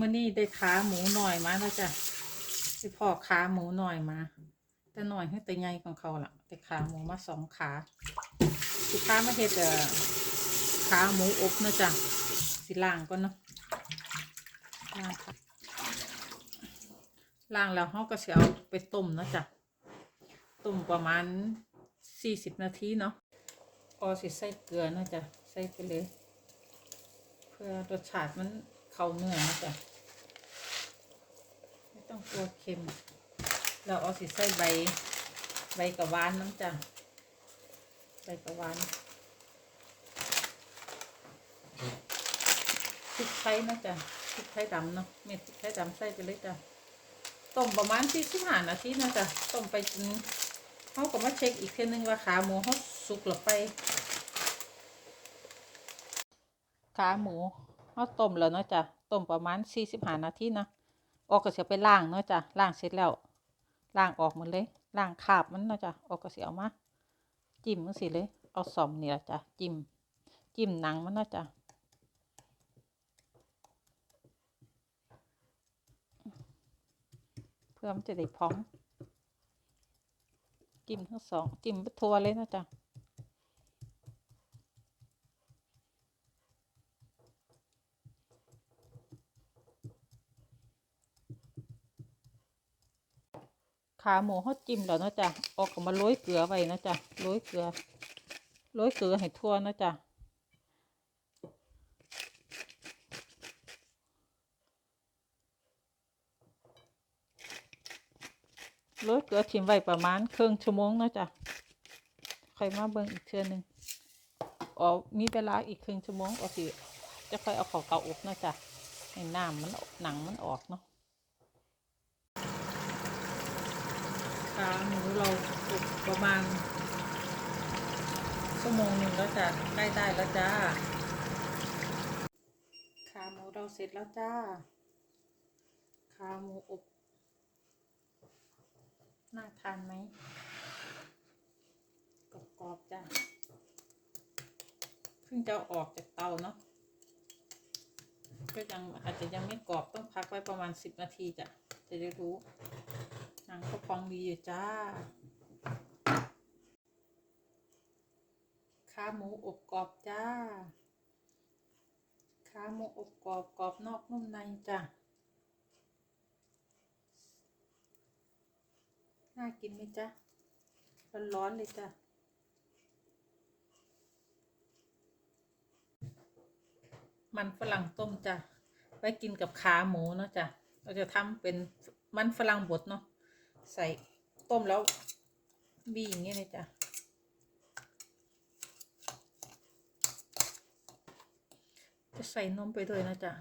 มื่อนี้ได้ขาหมูหน่อยมาแล้วจ้ะสิพอขาหมูหน่อยมา แต่หน่อยให้แต่ใหญ่ของเขาล่ะ แต่ขาหมูมาสองขาสิค้ามาเฮ็ดขาหมูอบนะจ้ะสิล่างก่อนเนาะล่างค่ะล่างแล้วเขาก็สิเอาไปต้มนะจ้ะต้มประมาณสี่สิบนาทีเนาะก็สิใส่เกลือนะจ้ะใส่ไปเลย เพื่อรสชาติมัน เข้าเนื้อนะจ๊ะไม่ต้องกลัวเค็ม เราเอาสิใส่ใบ ใบกระวานน้ำจ้ะใบกระวานพริกไทยนะจ๊ะพริกไทยดำเนาะเม็ดพริกไทยดำใส่ไปเลยจ้ะต้มประมาณที่สิบห้านาทีนะจ๊ะต้มไปจนเขาก็มาเช็คอีกเทีนึงว่าขาหมูเขาสุกหรือไป ขาหมู เขาต้มแล้วเนาะจ้ะต้มประมาณสี่สิบห้านาทีนะออกก็เสียไปล้างเนาะจ้ะล้างเสร็จแล้วล้างออกหมดเลยล้างคาบมันเนาะจ้ะออกก็เสียเอามา จิ้มมันสิเลย เอาสอมนี่ละจ้ะจิ้มจิ้มหนังมันเนาะจ้ะเพื่อมันจะได้พร้อมจิ้มทั้งสองจิ้มไปทั่วเลยเนาะจ้ะ ขาหมูเขาจิ้มแล้วเนาะจ้ะออกก็มาโรยเกลือไว้นะจ้ะโรยเกลือโรยเกลือให้ทั่วนะจ้ะโรยเกลือทิ้งไว้ประมาณครึ่งชั่วโมงนะจ้ะค่อยมาเบิ่งอีกเทื่อหนึงอ๋อมีเวลาอีกครึ่งชั่วโมงก็สิจะค่อยเอาของเตาอบนะจ้ะให้น้ำมันหนังมันออกเนาะ ขาหมูเราสุกประมาณชั่วโมงหนึ่งแล้วจ้ะใกล้ได้แล้วจ้าขาหมูเราเสร็จแล้วจ้าขาหมูอบน่าทานไหมกรอบๆจ้าเพิ่งจะออกจากเตาเนาะก็ยังอาจจะยังไม่กรอบต้องพักไว้ประมาณสิบนาทีจ้ะจะได้รู้ นังก็พองดีอยู่จ้าขาหมูอบกรอบจ้าขาหมูอบกรอบกรอบนอกนุ่มในจ้ะน่ากินไหมจ๊ะร้อนๆเลยจ้ะมันฝรั่งต้มจ้ะ ไว้กินกับขาหมูเนาะจ้ะ เราจะทำเป็นมันฝรั่งบดเนาะ ใส่ต้มแล้ว บีอย่างเงี้ยเลยจ้ะจะใส่นมไปด้วยนะจ๊ะ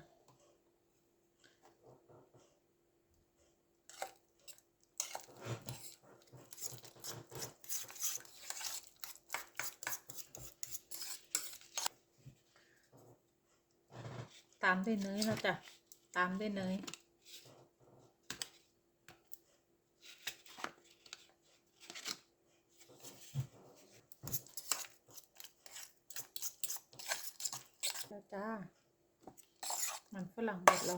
ตามด้วยเนยนะจ๊ะตามด้วยเนย แล้วจ้ามันฝรั่งบดเรา